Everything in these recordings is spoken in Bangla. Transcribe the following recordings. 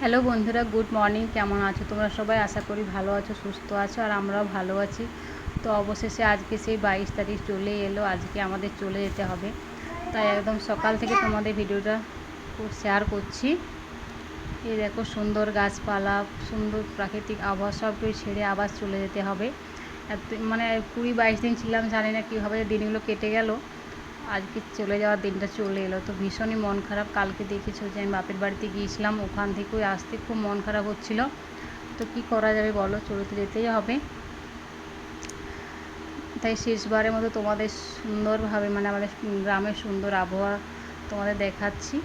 হ্যালো বন্ধুরা, গুড মর্নিং। কেমন আছো? তোমরা সবাই আশা করি ভালো আছো, সুস্থ আছো, আর আমরাও ভালো আছি। তো অবশেষে আজকে সেই বাইশ তারিখ চলে এলো, আজকে আমাদের চলে যেতে হবে। তাই একদম সকাল থেকে তোমাদের ভিডিওটা শেয়ার করছি। এই দেখো, সুন্দর গাছপালা, সুন্দর প্রাকৃতিক আবহাওয়া সবটাই ছেড়ে আবার চলে যেতে হবে। মানে কুড়ি বাইশ দিন ছিলাম, জানি না কীভাবে দিনগুলো কেটে গেল। আজকে চলে যাওয়ার দিনটা চলে এলো। তো ভীষণই মন খারাপ। কালকে দেখেছ যে আমি বাপের বাড়িতে গিয়েছিলাম। ওখান থেকেও আসতে খুব মন খারাপ হচ্ছিল। তো কি করা যাবে বলো? চলে তো যেতেই হবে। তাই শেষবারের মতো তোমাদের সুন্দরভাবে মানে আমাদের গ্রামের সুন্দর আবহাওয়া তোমাদের দেখাচ্ছি।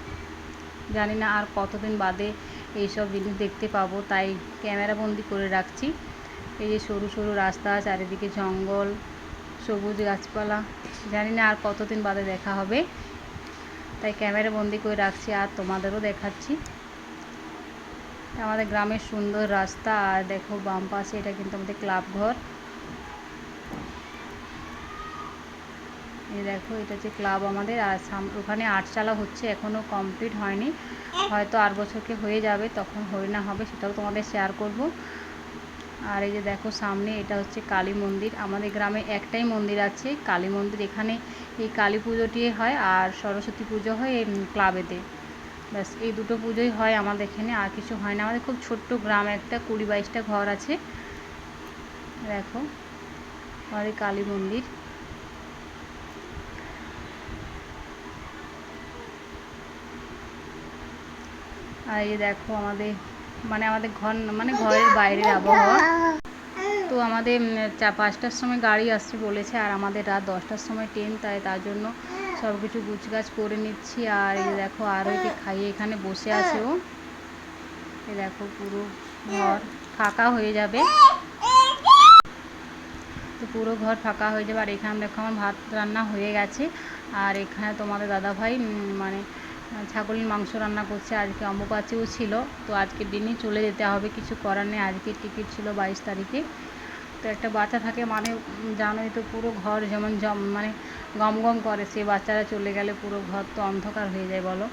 জানি না আর কতদিন বাদে এইসব জিনিস দেখতে পাবো, তাই ক্যামেরা বন্দি করে রাখছি। এই যে সরু সরু রাস্তা, চারিদিকে জঙ্গল সবুজ গাছপালা। জানি না আর কতদিন বাদে দেখা হবে। তাই ক্যামেরা বন্দি করে রাখছি আর তোমাদেরও দেখাচ্ছি। আমাদের গ্রামের সুন্দর রাস্তা আর দেখো বাম পাশে এটা কিন্তু আমাদের ক্লাব ঘর। এই দেখো, এটা হচ্ছে ক্লাব আমাদের আর ওখানে আটচালা হচ্ছে এখনও কমপ্লিট হয়নি। হয়তো আট বছরকে হয়ে যাবে, তখন হরিণা হবে সেটাও তোমাদের শেয়ার করব। আর এই যে দেখো সামনে এটা হচ্ছে কালী মন্দির। আমাদের গ্রামে একটাই মন্দির আছে, কালী মন্দির। এখানে এই কালী পুজোটি হয় আর সরস্বতী পুজো হয় এই ক্লাবেতে। ব্যাস, এই দুটো পুজোই হয় আমাদের এখানে, আর কিছু হয় না। আমাদের খুব ছোট্ট গ্রাম, একটা কুড়ি বাইশটা ঘর আছে। দেখো, আর এই কালী মন্দির। আর এই দেখো আমাদের মানে আমাদের ঘর মানে ঘরের বাইরের আবহাওয়া। তো আমাদের চা, পাঁচটার সময় গাড়ি আসছে বলেছে, আর আমাদের রাত দশটার সময় ট্রেন তাই তার জন্য সব কিছু গুছগাছ করে নিচ্ছি। আর এই দেখো, আর ওইকে খাইয়ে এখানে বসে আছে ও। দেখো, পুরো ঘর ফাঁকা হয়ে যাবে। তো পুরো ঘর ফাঁকা হয়ে যাবে। আর এখানে দেখো, আমার ভাত রান্না হয়ে গেছে। আর এখানে তোমাদের দাদাভাই মানে ছাগলের মাংস রান্না করছে, আজকে অম্বুবাচীও ছিল, তো আজকে দিনই চলে যেতে হবে, কিছু করার নেই, আজকে টিকিট ছিল বাইশ তারিখে। তো একটা বাচ্চা থাকে মানে জানোই তো পুরো ঘর যেমন জম মানে গম গম করে, সে বাচ্চারা চলে গেলে পুরো ঘর তো অন্ধকার হয়ে যায়, বলো।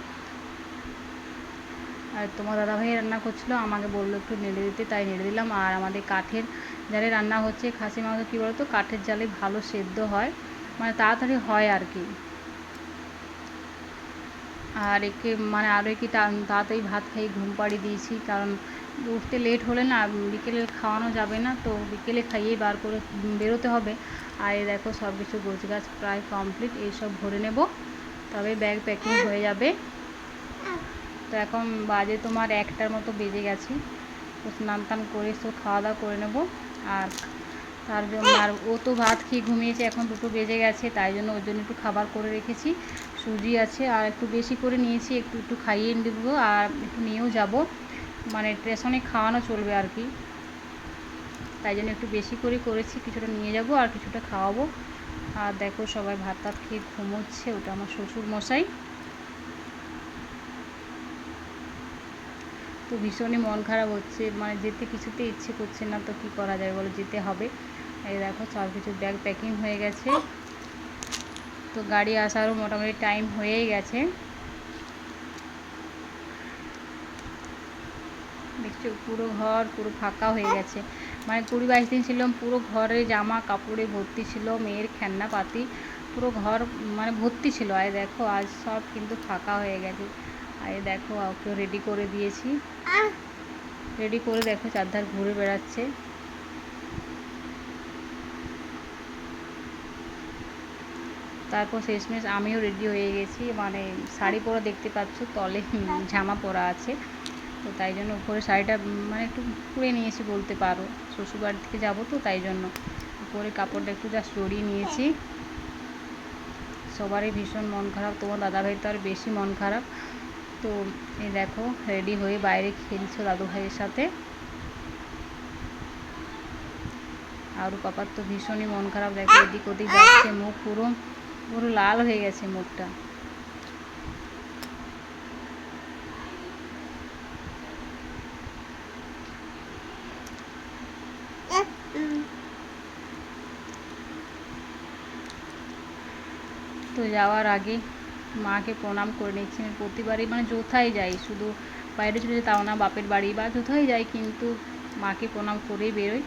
আর তোমার দাদাভাই রান্না করছিল, আমাকে বলল একটু নেড়ে দিতে, তাই নেড়ে দিলাম। আর আমাদের কাঠের জালে রান্না হচ্ছে খাসি মাংস কী বলতো? কাঠের জালে ভালো সেদ্ধ হয় মানে তাড়াতাড়ি হয় আর কি। আর একে মানে আরও একে তাড়াতাড়ি ভাত খাইয়ে ঘুম পাড়িয়ে দিয়েছি, কারণ উঠতে লেট হলে না বিকেলে খাওয়ানো যাবে না, তো বিকেলে খাইয়েই বার করে বেরোতে হবে। আর এই দেখো সব কিছু গোছ গাছ প্রায় কমপ্লিট এইসব ভরে নেব, তবে ব্যাগ প্যাকিং হয়ে যাবে। তো এখন বাজে তোমার একটার মতো বেজে গেছে, তো স্নান টান করে সব খাওয়া দাওয়া করে নেব, আর তার জন্য, আর ও তো ভাত খেয়ে ঘুমিয়েছে, এখন দুটো বেজে গেছে, তাই জন্য ওর জন্য একটু খাবার করে রেখেছি। সুজি আছে, আর একটু বেশি করে নিয়েছি, একটু একটু খাইয়ে দেবো আর একটু নিয়েও যাব। মানে স্টেশনে খাওয়ানো চলবে আর কি। তাই জন্য একটু বেশি করে করেছি, কিছুটা নিয়ে যাব আর কিছুটা খাওয়াবো। আর দেখো সবাই ভাত টাত খেয়ে ঘুমোচ্ছে, ওটা আমার শ্বশুর মশাই। তো ভীষণই মন খারাপ হচ্ছে মানে যেতে কিছুতে ইচ্ছে করছে না, তো কি করা যায় বলো, যেতে হবে। এই দেখো সব কিছু ব্যাগ প্যাকিং হয়ে গেছে। তো গাড়ি আসারও মোটামুটি টাইম হয়েই গেছে। দেখছ পুরো ঘর পুরো ফাঁকা হয়ে গেছে। মানে কুড়ি বাইশ দিন ছিলাম পুরো ঘরে জামা কাপড়ে ভর্তি ছিল মেয়ের খেলনা পাতি পুরো ঘর মানে ভর্তি ছিল। আর দেখো আজ সব কিন্তু ফাঁকা হয়ে গেছে। আর দেখো ওকে রেডি করে দিয়েছি। রেডি করে দেখো চারধার ঘুরে বেড়াচ্ছে। তারপর শেষমেশ আমিও রেডি হয়ে গেছি। মানে শাড়ি পরা দেখতে পাচ্ছ, তলে জামা পরা আছে। তো তাই জন্য উপরে শাড়িটা মানে একটু খুঁড়ে নিয়েছি বলতে পারো। শ্বশুরবাড়ি থেকে যাব তো তাই জন্য। উপরে কাপড়টা একটু জাস্ট জড়িয়ে নিয়েছি। সবারই ভীষণ মন খারাপ, তোমার দাদাভাই তো আর বেশি মন খারাপ। তো এই দেখো রেডি হয়ে বাইরে খেলছো দাদু ভাইয়ের সাথে। আর পাপার তো ভীষণই মন খারাপ, দেখো এদিক ওদিক যাচ্ছে মুখ পুরো। পুরো লাল হয়ে গেছে মুখটা। তো যাওয়ার আগে মাকে প্রণাম করে নিচ্ছি। আমি প্রতিবারই মানে যথাই যাই, শুধু বাইরে চলে তাও না, বাপের বাড়ি বা কোথায় যাই, কিন্তু মাকে প্রণাম করেই বেরোই।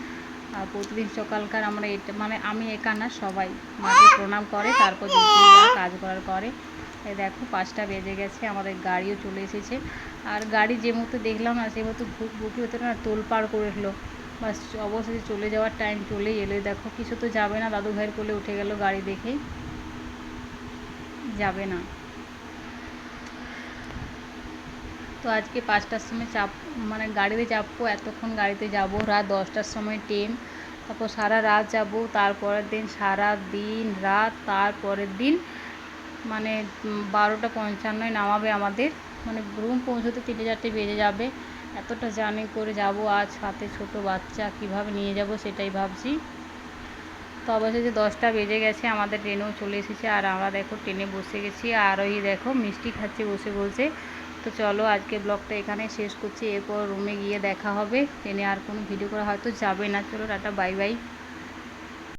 আর প্রতিদিন সকালকার আমরা এটা মানে আমি একা না, সবাই মাকে প্রণাম করে, তারপর কাজ করার করে। দেখো, পাঁচটা বেজে গেছে, আমাদের গাড়িও চলে এসেছে। আর গাড়ি যে মুহূর্তে দেখলাম না, সেই মুহূর্তে ভুক ভুকি হতে না তোল পার করে এলো। বাস, অবশেষে চলে যাওয়ার টাইম চলেই এলো। দেখো, কিছু তো যাবে না দাদু ভাইয়ের কোলে উঠে গেল গাড়ি দেখেই। যাবে না। তো আজকে পাঁচটার সময় চাপ মানে গাড়িতে চাপবো, এতক্ষণ গাড়িতে যাব, রাত দশটার সময় ট্রেন, তারপর সারা রাত যাব, তারপরের দিন সারা দিন রাত, তারপরের দিন মানে বারোটা পঞ্চান্নয় নামাবে আমাদের মানে রুম পৌঁছতে তিনটে চারটে বেজে যাবে। এতটা জার্নি করে যাব, আজ হাতে ছোট বাচ্চা, কীভাবে নিয়ে যাব সেটাই ভাবছি। তো অবশেষে দশটা বেজে গেছে, আমাদের ট্রেনেও চলে এসেছে, আর আমরা দেখো ট্রেনে বসে গেছি, আর ওই দেখো মিষ্টি খাচ্ছে, বসে বসে তো চলো আজকে ব্লগটা এখানে শেষ করছি। এরপর রুমে গিয়ে দেখা হবে। ট্রেনে আর কোনো ভিডিও করা হয়তো যাবে না। চলো টাটা বাই বাই